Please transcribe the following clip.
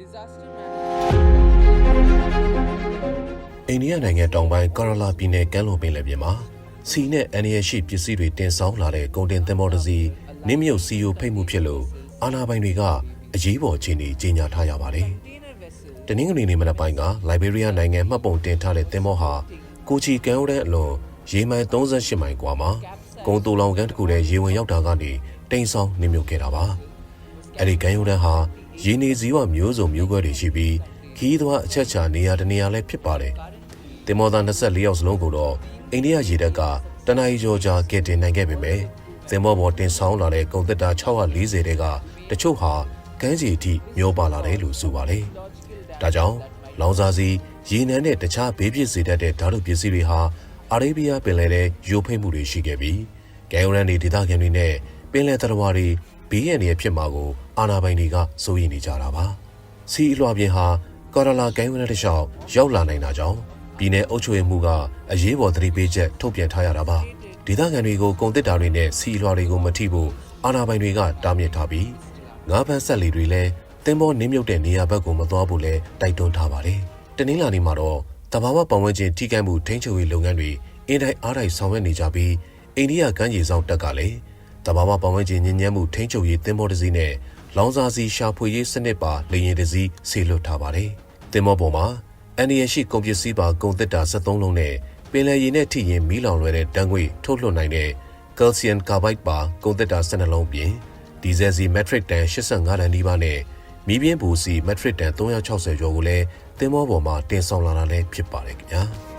disaster management အိန္ဒိယနိုင်ငံတောင်ပိုင်းကာရလာပြည်နယ်ကမ်းလွန်ပင်လယ်ပြင်မှာစီနဲ့အန်ရရှိပစ္စည်းတွေတင်ဆောင်လာတဲ့ကုန်တင်သင်္ဘောတစ်စီးနင်းမြုပ်စီယိုဖိတ်မှုဖြစ်လို့အာဏာပိုင်တွေကအရေးပေါ်ခြေနေကြီးညာထားရပါတယ်။တနင်္ဂနွေနေ့မနက်ပိုင်းကလိုက်ဘေးရီးယားနိုင်ငံမှတ်ပုံတင်ထားတဲ့သင်္ဘောဟာကိုချီကမ်းရိုးတန်းအလွန်ရေမိုင်38မိုင်ကွာမှာကုန်းတူလောင်ကမ်းတစ်ခုထဲရေဝင်ရောက်တာကနေတိမ်ဆောင်နင်းမြုပ်ခဲ့တာပါ။အဲ့ဒီကမ်းရိုးတန်းဟာ ရေနေစည်းဝမျိုးစုံမျိုးကွဲတွေရှိပြီးခီးသွွားအချက်ချာနေရာတနေရာလည်းဖြစ်ပါတယ်။တင်မောသား24ယောက်စလုံးကိုတော့အိန္ဒိယရေတပ်ကတနအီကျော်ကြာကယ်တင်နိုင်ခဲ့ပေမဲ့သင်္ဘောပေါ်တင်ဆောင်လာတဲ့ကုန်သက်တာ640တဲကတချို့ဟာကမ်းခြေအထိမျောပါလာတယ်လို့ဆိုပါတယ်။ဒါကြောင့်လောင်စာစီရေနံနဲ့တခြားဘေးပစ္စည်းတတ်တဲ့ဓာတ်ပစ္စည်းတွေဟာအာရေဗျပင်လယ်ထဲယိုဖိတ်မှုတွေရှိခဲ့ပြီးကဲယိုရန်တွေဒေသခံတွေနဲ့ပင်လယ်သတ္တဝါတွေ ဘေးရန်တွေဖြစ်မှာကိုအာဏာပိုင်တွေကစိုးရိမ်နေကြတာပါ။စီအလွှာပြင်ဟာကော်ရလာကဲယိုရန်တစ်လျှောက်ရောက်လာနိုင်တာကြောင့်ပြည်내အုပ်ချုပ်ရေးမှုကအရေးပေါ်သတိပေးချက်ထုတ်ပြန်ထားရတာပါ။ဒေသခံတွေကိုကုန်တစ်တာတွေနဲ့စီအလွှာတွေကိုမထိဖို့အာဏာပိုင်တွေကတားမြစ်ထားပြီးငါးဖမ်းဆက်လီတွေလည်းတင်းဘောနင်းမြုပ်တဲ့နေရာဘက်ကိုမသွားဖို့လဲတိုက်တွန်းထားပါတယ်။တနင်္လာနေ့မှာတော့တဘာဝပတ်ဝန်းကျင်ထိခိုက်မှုထိန်းချုပ်ရေးလုပ်ငန်းတွေအင်တိုင်းအားတိုင်းဆောင်ရွက်နေကြပြီးအိန္ဒိယကမ်းခြေဆောင်တပ်ကလည်း တဘာဝပတ်ဝန်းကျင်ညဉ့်ညမ်းမှုထိန်းချုပ်ရေးတင်းဘောတစ်စီးနဲ့လောင်စာစီရှာဖွေရေးစနစ်ပါလေရင်တစ်စီးဆေလွတ်ထားပါတယ်။တင်းဘောပေါ်မှာအန်ဒီရရှိကုန်ပစ္စည်းပါကုန်သက်တာ73လုံးနဲ့ပင်လယ်ရည်နဲ့ထိရင်မီးလောင်လွယ်တဲ့တန်းခွေထုတ်လွှတ်နိုင်တဲ့ကယ်လ်ဆီယမ်ကာဘိုက်ပါကုန်သက်တာ12လုံးပြင်ဒီဇယ်စီမက်ထရစ်တန်85တန်နီးပါးနဲ့မီးပြင်းဘူစီမက်ထရစ်တန်360ကျော်ကိုလည်းသင်္ဘောပေါ်မှာတင်ဆောင်လာတာလည်းဖြစ်ပါတယ်ခင်ဗျာ။